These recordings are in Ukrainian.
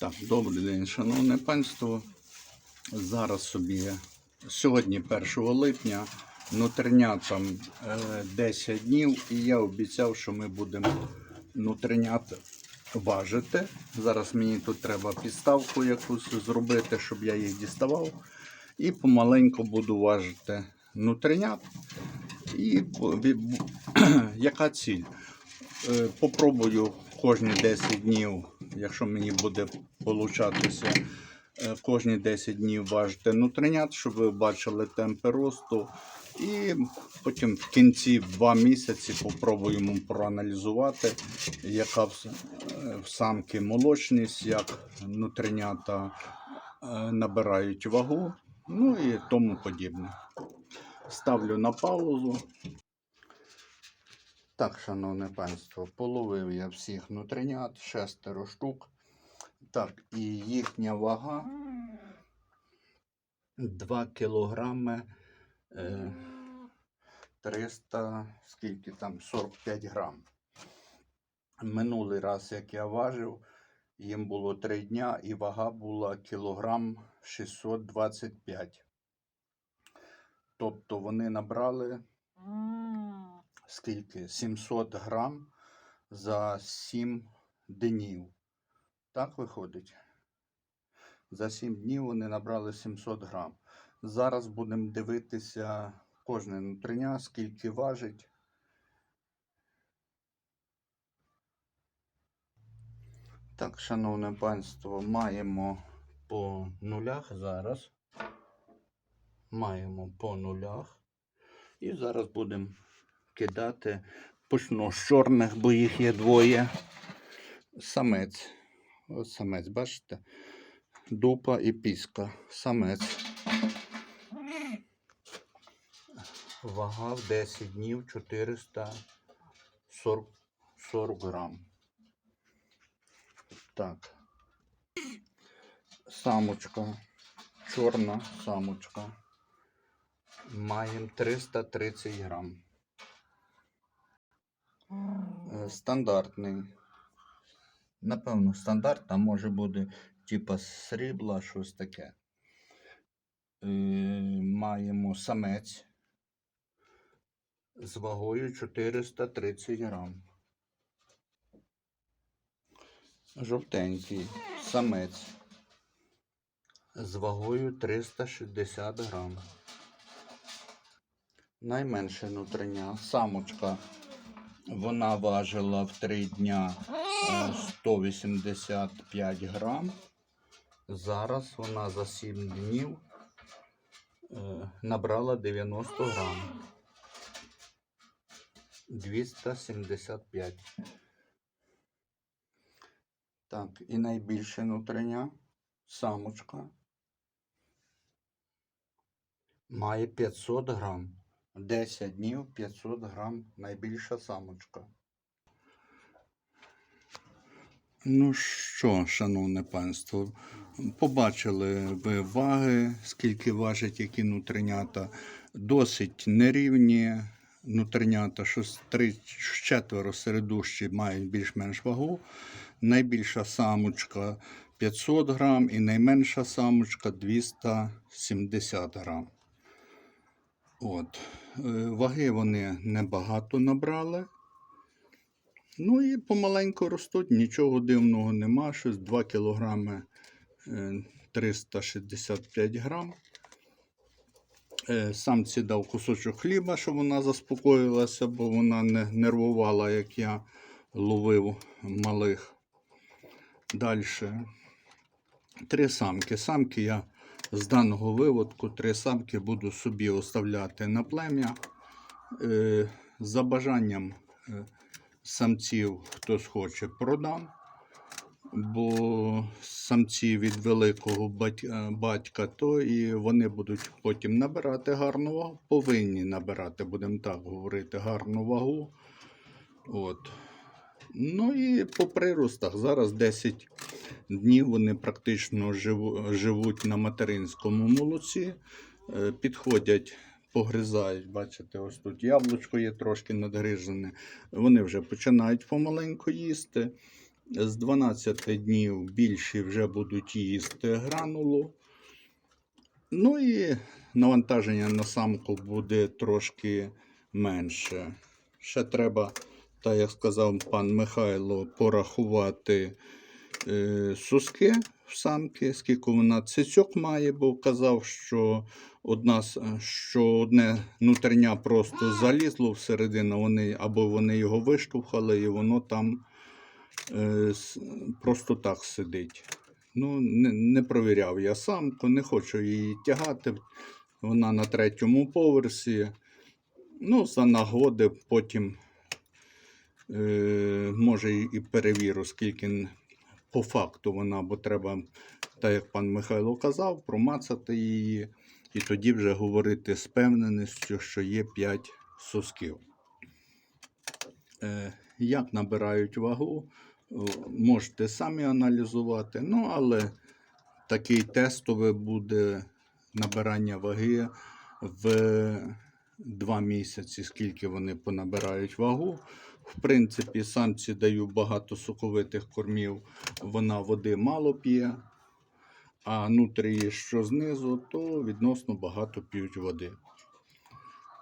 Так, добрий день, шановне панство. Зараз собі сьогодні, 1 липня, нутринятам е, 10 днів, і я обіцяв, що ми будемо нутринят важити. Зараз мені тут треба підставку якусь зробити, щоб я їх діставав. І помаленьку буду важити нутринят. І яка ціль? Е, Попробую кожні 10 днів, якщо мені буде получатися, е, кожні 10 днів важити нутринят, щоб ви бачили темпи росту. І потім в кінці 2 місяці попробуємо проаналізувати, яка в, е, самки молочність, як нутринята набирають вагу, ну і тому подібне. Ставлю на паузу. Так, шановне панство, половив я всіх нутринят, шестеро штук. Так, і їхня вага 2 кілограми е, 300, скільки там, 45 грам. Минулий раз, як я важив, їм було 3 дня і вага була кілограм 625. Тобто вони набрали скільки? 700 грам за 7 днів. Так виходить? За 7 днів вони набрали 700 грам. Зараз будемо дивитися кожне нутриня, скільки важить. Так, шановне панство, маємо по нулях зараз. Маємо по нулях. І зараз будемо кидати. Почну з чорних, бо їх є двоє. Самець. Ось самець, бачите? Дупа і піска. Самець. Вага в 10 днів 440 40 грам. Так. Самочка. Чорна самочка. Маємо 330 грам. Е, Стандартний. Напевно, стандарт, а може буде типа срібла, щось таке. Е, Маємо самець з вагою 430 грам. Жовтенький самець з вагою 360 грам. Найменше нутриня. Самочка. Вона важила в 3 дня е, 185 грам. Зараз вона за 7 днів е, набрала 90 грам. 275. Так, і найбільше нутриня. Самочка. Має 500 грам. 10 днів 500 грам найбільша самочка. Ну що, шановне панство, побачили ви ваги, скільки важать які нутринята. Досить нерівні нутринята, що три четверо середущі мають більш-менш вагу. Найбільша самочка 500 грам і найменша самочка 270 грам. От. Е, Ваги вони небагато набрали. Ну і помаленьку ростуть, нічого дивного нема. Щось 2 кілограми е, 365 грам. Е, Самці дав кусочок хліба, щоб вона заспокоїлася, бо вона не нервувала, як я ловив малих. Далі. Три самки. Самки я з даного виводку три самки буду собі оставляти на плем'я. Е, за бажанням е, самців, хтось хоче, продам. Бо самці від великого е, батька, то і вони будуть потім набирати гарну вагу, повинні набирати, будемо так говорити, гарну вагу. От. Ну і по приростах зараз 10 днів вони практично живуть на материнському молоці, е, підходять, погризають. Бачите, ось тут яблучко є трошки надгрижене. Вони вже починають помаленьку їсти. З 12 днів більші вже будуть їсти гранулу. Ну і навантаження на самку буде трошки менше. Ще треба, так як сказав пан Михайло, порахувати суски в самки, скільки вона цицьок має, бо казав, що, одна, що одне нутрення просто залізло всередину, вони, або вони його виштовхали, і воно там е, просто так сидить. Ну, не, не провіряв я самку, не хочу її тягати. Вона на третьому поверсі. Ну, за нагоди потім е, може і перевірю, скільки по факту вона, бо треба, так як пан Михайло казав, промацати її і тоді вже говорити з певненістю, що є 5 сосків. Е, як набирають вагу, можете самі аналізувати, ну але такий тестовий буде набирання ваги в 2 місяці, скільки вони понабирають вагу. В принципі, самці даю багато соковитих кормів, вона води мало п'є, а нутрії, що знизу, то відносно багато п'ють води.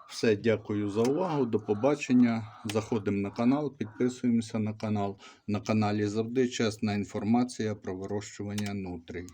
Все, дякую за увагу. До побачення. Заходимо на канал, підписуємося на канал. На каналі завжди чесна інформація про вирощування нутрій.